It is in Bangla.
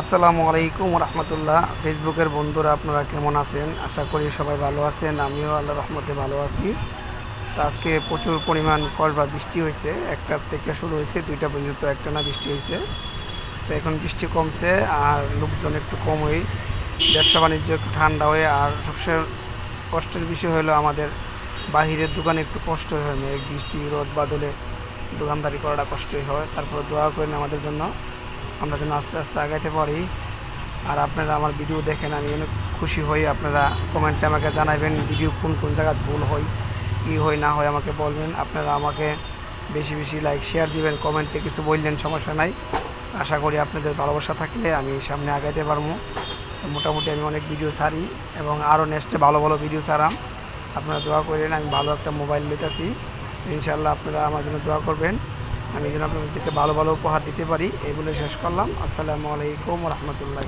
আসসালামু আলাইকুম রহমতুল্লাহ ফেসবুকের বন্ধুরা, আপনারা কেমন আছেন? আশা করি সবাই ভালো আছেন, আমিও আল্লাহ রহমতে ভালো আছি। আজকে প্রচুর পরিমাণ কসবা বৃষ্টি হয়েছে একটার থেকে শুরু হয়েছে, দুইটা পর্যন্ত, একটা না বৃষ্টি হয়েছে। তো এখন বৃষ্টি কমছে আর লোকজন একটু কম হয়ে ব্যবসা বাণিজ্য একটু ঠান্ডা হয়ে, আর সবচেয়ে কষ্টের বিষয় হলো আমাদের বাহিরের দোকানে একটু কষ্ট হয় বৃষ্টি, রোদ, বাদলে দোকানদারি করাটা কষ্টই হয়। তারপরে দোয়া করেন আমাদের জন্য। আমরা যেন আস্তে আস্তে আগাইতে পারি। আর আপনারা আমার ভিডিও দেখেন, আমি অনেক খুশি হই। আপনারা কমেন্টে আমাকে জানাবেন ভিডিও কোন কোন জায়গায় ভুল হয়, কী হয়, না হয় আমাকে বলবেন। আপনারা আমাকে বেশি বেশি লাইক শেয়ার দিবেন কমেন্টে কিছু বললেন, সমস্যা নাই। আশা করি আপনাদের ভালোবাসা থাকলে আমি সামনে আগাইতে পারব। মোটামুটি আমি অনেক ভিডিও ছাড়ি এবং আরও নেক্সটে ভালো ভালো ভিডিও ছাড়াম। আপনারা দোয়া করেন, আমি ভালো একটা মোবাইল নিতেছি ইনশাল্লাহ আপনারা আমার জন্য দোয়া করবেন। আমি যেন আপনাদেরকে ভালো ভালো উপহার দিতে পারি এগুলো শেষ করলাম। আসসালামু আলাইকুম রহমতুল্লাহ